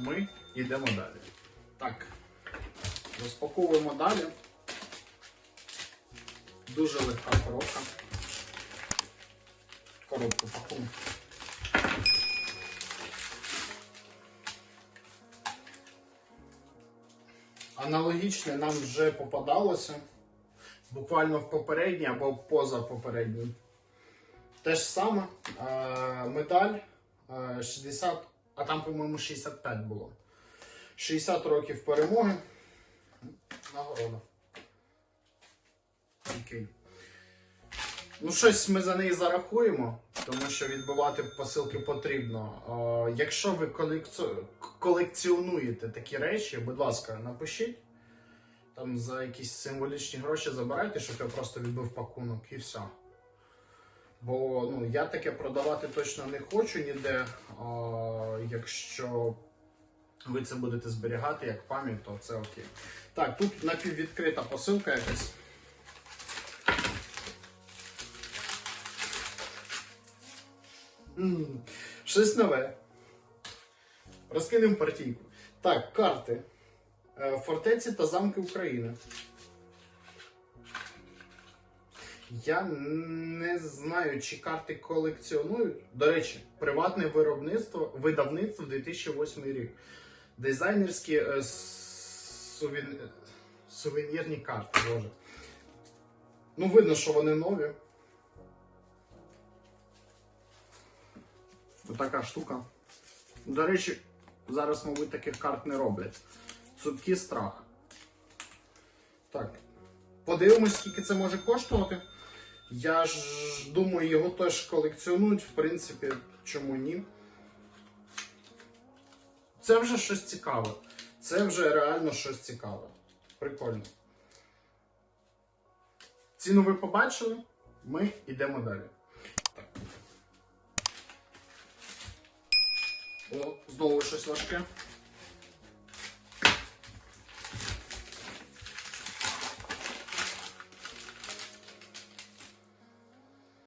ми йдемо далі. Так, розпаковуємо далі. Дуже легка коробка. Коробку пакуємо. Аналогічне нам вже попадалося. Буквально в попередній або поза попередній. Те ж саме. Е, медаль е, 60, а там, по-моєму, 65 було. 60 років перемоги. Нагорода. Окей. Ну, щось ми за неї зарахуємо, тому що відбивати посилки потрібно. Е, якщо ви колекціонуєте такі речі, будь ласка, напишіть. Там за якісь символічні гроші забирайте, щоб я просто відбив пакунок і все. Бо ну, я таке продавати точно не хочу ніде. А, якщо ви це будете зберігати як пам'ять, то це окей. Так, тут напіввідкрита посилка якась. Щось нове. Розкинемо партійку. Так, карти. Е, Фортеці та замки України. Я не знаю, чи карти колекціонують. До речі, приватне виробництво, видавництво 2008 рік. Дизайнерські е, сувен... сувенірні карти, боже. Ну, видно, що вони нові. Отака штука. До речі, зараз, мабуть, таких карт не роблять. Цупкий страх. Так. Подивимось, скільки це може коштувати. Я ж думаю, його теж колекціонують, в принципі, чому ні. Це вже щось цікаве. Це вже реально щось цікаве. Прикольно. Ціну ви побачили, ми йдемо далі. Так. О, знову щось важке.